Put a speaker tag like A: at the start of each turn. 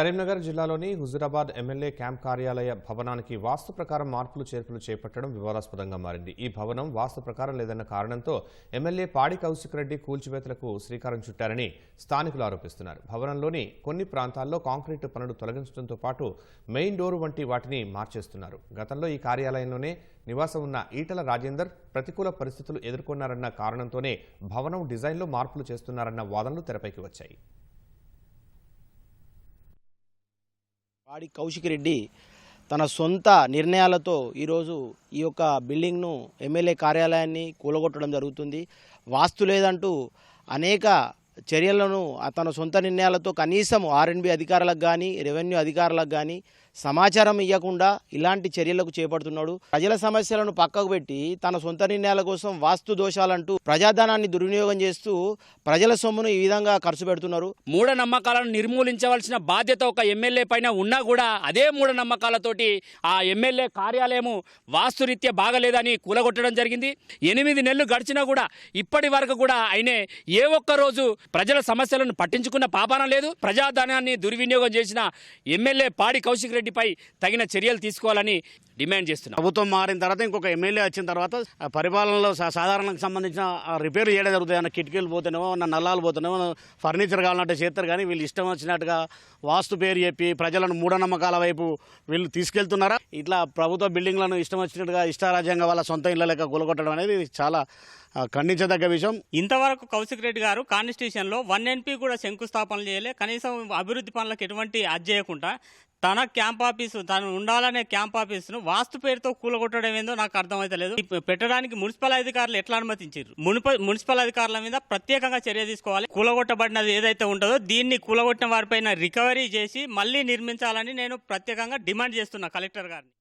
A: కరీంనగర్ జిల్లాలోని Huzurabad MLA camp కార్యాలయ భవనానికి వాస్తు ప్రకారం మార్పులు చేర్పులు చేపట్టడం వివాదాస్పదంగా మారింది. ఈ భవనం వాస్తు ప్రకారం లేదన్న కారణంతో ఎమ్మెల్యే పాడి కౌశిక్ రెడ్డి కూల్చివేతలకు శ్రీకారం చుట్టారని స్థానికులు ఆరోపిస్తున్నారు. భవనంలోని కొన్ని ప్రాంతాల్లో కాంక్రీట్ పనులు తొలగించడంతో పాటు మెయిన్ డోర్ వంటి వాటిని మార్చేస్తున్నారు. గతంలో ఈ కార్యాలయంలోనే నివాసం ఉన్న ఈటల రాజేందర్ ప్రతికూల పరిస్థితులు ఎదుర్కొన్నారన్న కారణంతోనే భవనం డిజైన్లో మార్పులు చేస్తున్నారన్న వాదనలు తెరపైకి వచ్చాయి.
B: వాడి కౌశిక్ రెడ్డి తన సొంత నిర్ణయాలతో ఈరోజు ఈ యొక్క బిల్డింగ్ను ఎమ్మెల్యే కార్యాలయాన్ని కూలగొట్టడం జరుగుతుంది. వాస్తు లేదంటూ అనేక చర్యలను తన సొంత నిర్ణయాలతో కనీసం ఆర్ఎన్బి అధికారులకు కానీ రెవెన్యూ అధికారులకు కానీ సమాచారం ఇవ్వకుండా ఇలాంటి చర్యలకు చేపడుతున్నాడు. ప్రజల సమస్యలను పక్కకు పెట్టి తన సొంత నిర్ణయాల కోసం వాస్తు దోషాలంటూ ప్రజాధనాన్ని దుర్వినియోగం చేస్తూ ప్రజల సొమ్మును ఈ విధంగా ఖర్చు పెడుతున్నారు.
C: మూఢనమ్మకాలను నిర్మూలించవలసిన బాధ్యత ఒక ఎమ్మెల్యే పైన ఉన్నా కూడా అదే మూఢనమ్మకాలతోటి ఆ ఎమ్మెల్యే కార్యాలయము వాస్తురీత్యా బాగలేదని కూలగొట్టడం జరిగింది. ఎనిమిది నెలలు గడిచినా కూడా ఇప్పటి వరకు కూడా ఆయనే ఏ ఒక్క రోజు ప్రజల సమస్యలను పట్టించుకున్న పాపాన లేదు. ప్రజాధనాన్ని దుర్వినియోగం చేసిన ఎమ్మెల్యే పాడి కౌశిక్ రెడ్డిపై తగిన చర్యలు తీసుకోవాలని డిమాండ్ చేస్తున్నాం.
D: ప్రభుత్వం మారిన తర్వాత ఇంకొక ఎమ్మెల్యే వచ్చిన తర్వాత పరిపాలనలో సాధారణకు సంబంధించిన రిపేర్ చేయడం జరుగుతుంది. అన్న కిటికీలు పోతేనేమో నా నల్లాలు పోతేనేమో ఫర్నిచర్ కావాలంటే చేస్తారు కానీ వీళ్ళు ఇష్టం వచ్చినట్టుగా వాస్తు పేరు చెప్పి ప్రజలను మూఢనమ్మకాల వైపు వీళ్ళు తీసుకెళ్తున్నారా? ఇట్లా ప్రభుత్వ బిల్డింగ్లను ఇష్టం వచ్చినట్టుగా ఇష్టారాజ్యంగా వాళ్ళ సొంత ఇళ్ళ లెక్క కూలగొట్టడం అనేది చాలా ఖండించదగ్గ విషయం.
E: ఇంతవరకు కౌశిక్ రెడ్డి గారు కాన్స్టిట్యూషన్లో వన్ ఎన్పీ కూడా శంకుస్థాపన చేయలే. కనీసం అభివృద్ధి పనులకు ఎటువంటి అది చేయకుండా తన క్యాంప్ ఆఫీసు తను ఉండాలనే క్యాంప్ ఆఫీసును వాస్తు పేరుతో కూలగొట్టడం ఏందో నాకు అర్థమైతలేదు ఈ పెట్టడానికి మున్సిపల్ అధికారులు ఎట్లా అనుమతించారు? మున్సిపల్ మున్సిపల్ అధికారుల మీద ప్రత్యేకంగా చర్య తీసుకోవాలి. కూలగొట్టబడినది ఏదైతే ఉంటుందో దీన్ని కూలగొట్టిన వారిపైన రికవరీ చేసి మళ్ళీ నిర్మించాలని నేను ప్రత్యేకంగా డిమాండ్ చేస్తున్నా కలెక్టర్ గారిని.